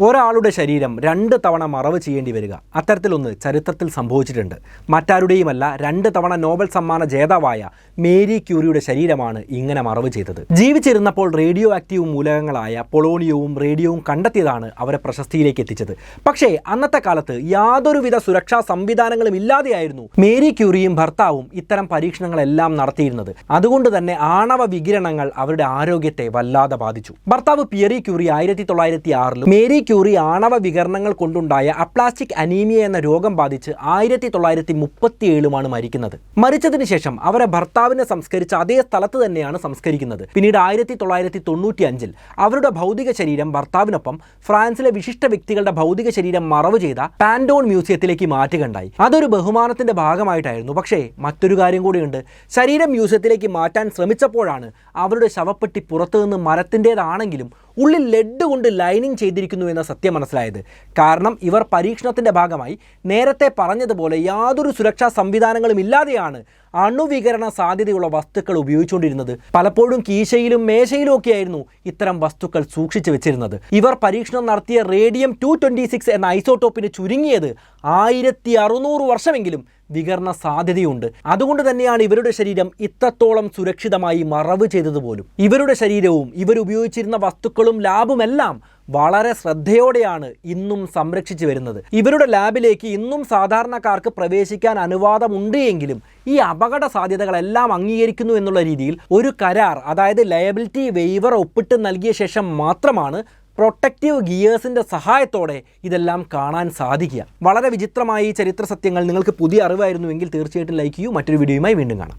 ഒരാളുടെ ശരീരം രണ്ട് തവണ മറവ് ചെയ്യേണ്ടി വരിക. അത്തരത്തിലൊന്ന് ചരിത്രത്തിൽ സംഭവിച്ചിട്ടുണ്ട്. മറ്റാരുടെയുമല്ല രണ്ട് തവണ നോബൽ സമ്മാന ജേതാവായ മേരി ക്യൂരിയുടെ ശരീരമാണ് ഇങ്ങനെ മറവ് ചെയ്തത്. ജീവിച്ചിരുന്നപ്പോൾ റേഡിയോ ആക്റ്റീവ് മൂലകങ്ങളായ പൊളോണിയവും റേഡിയോവും കണ്ടെത്തിയതാണ് അവരെ പ്രശസ്തിയിലേക്ക് എത്തിച്ചത്. പക്ഷേ അന്നത്തെ കാലത്ത് യാതൊരുവിധ സുരക്ഷാ സംവിധാനങ്ങളും ഇല്ലാതെയായിരുന്നു മേരി ക്യൂറിയും ഭർത്താവും ഇത്തരം പരീക്ഷണങ്ങളെല്ലാം നടത്തിയിരുന്നത്. അതുകൊണ്ട് തന്നെ ആണവ വികിരണങ്ങൾ അവരുടെ ആരോഗ്യത്തെ വല്ലാതെ ബാധിച്ചു. ഭർത്താവ് പിയറി ക്യൂറി ആയിരത്തി തൊള്ളായിരത്തി ആറിലും മേരി ക്യൂറി ആണവ വികരണങ്ങൾ കൊണ്ടുണ്ടായ അപ്ലാസ്റ്റിക് അനീമിയ എന്ന രോഗം ബാധിച്ച് ആയിരത്തി തൊള്ളായിരത്തി മുപ്പത്തിയേഴുമാണ് മരിക്കുന്നത്. മരിച്ചതിന് ശേഷം അവരെ ഭർത്താവിനെ സംസ്കരിച്ച അതേ സ്ഥലത്ത് തന്നെയാണ് സംസ്കരിക്കുന്നത്. പിന്നീട് ആയിരത്തി തൊള്ളായിരത്തി തൊണ്ണൂറ്റി അഞ്ചിൽ അവരുടെ ഭൗതിക ശരീരം ഭർത്താവിനൊപ്പം ഫ്രാൻസിലെ വിശിഷ്ട വ്യക്തികളുടെ ഭൗതിക ശരീരം മറവ് ചെയ്ത പാൻഡോൺ മ്യൂസിയത്തിലേക്ക് മാറ്റുകയുണ്ടായി. അതൊരു ബഹുമാനത്തിന്റെ ഭാഗമായിട്ടായിരുന്നു. പക്ഷേ മറ്റൊരു കാര്യം കൂടിയുണ്ട്. ശരീരം മ്യൂസിയത്തിലേക്ക് മാറ്റാൻ ശ്രമിച്ചപ്പോഴാണ് അവരുടെ ശവപ്പെട്ടി പുറത്തുനിന്ന് മരത്തിന്റെതാണെങ്കിലും ഉള്ളിൽ ലെഡ് കൊണ്ട് ലൈനിങ് ചെയ്തിരിക്കുന്നു എന്ന സത്യം മനസ്സിലായത്. കാരണം ഇവർ പരീക്ഷണത്തിന്റെ ഭാഗമായി നേരത്തെ പറഞ്ഞതുപോലെ യാതൊരു സുരക്ഷാ സംവിധാനങ്ങളും ഇല്ലാതെയാണ് അണുവികരണ സാധ്യതയുള്ള വസ്തുക്കൾ ഉപയോഗിച്ചുകൊണ്ടിരുന്നത്. പലപ്പോഴും കീശയിലും മേശയിലും ഒക്കെയായിരുന്നു ഇത്തരം വസ്തുക്കൾ സൂക്ഷിച്ചു വെച്ചിരുന്നത്. ഇവർ പരീക്ഷണം നടത്തിയ റേഡിയം ടു എന്ന ഐസോട്ടോപ്പിന് ചുരുങ്ങിയത് ആയിരത്തി വർഷമെങ്കിലും വികരണ സാധ്യതയുണ്ട്. അതുകൊണ്ട് തന്നെയാണ് ഇവരുടെ ശരീരം ഇത്രത്തോളം സുരക്ഷിതമായി മറവ് ചെയ്തത് പോലും ഇവരുടെ ശരീരവും ഇവരുപയോഗിച്ചിരുന്ന വസ്തുക്കളും ലാബുമെല്ലാം വളരെ ശ്രദ്ധയോടെയാണ് ഇന്നും സംരക്ഷിച്ചു വരുന്നത്. ഇവരുടെ ലാബിലേക്ക് ഇന്നും സാധാരണക്കാർക്ക് പ്രവേശിക്കാൻ അനുവാദമുണ്ട് എങ്കിലും ഈ അപകട സാധ്യതകളെല്ലാം അംഗീകരിക്കുന്നു എന്നുള്ള രീതിയിൽ ഒരു കരാർ അതായത് ലയബിലിറ്റി വെയ്വർ ഒപ്പിട്ട് നൽകിയ ശേഷം മാത്രമാണ് പ്രൊട്ടക്റ്റീവ് ഗിയേഴ്സിന്റെ സഹായത്തോടെ ഇതെല്ലാം കാണാൻ സാധിക്കുക. വളരെ വിചിത്രമായ ഈ ചരിത്ര സത്യങ്ങൾ നിങ്ങൾക്ക് പുതിയ അറിവായിരുന്നുവെങ്കിൽ തീർച്ചയായിട്ടും ലൈക്ക് ചെയ്യൂ. മറ്റൊരു വീഡിയോയുമായി വീണ്ടും കാണാം.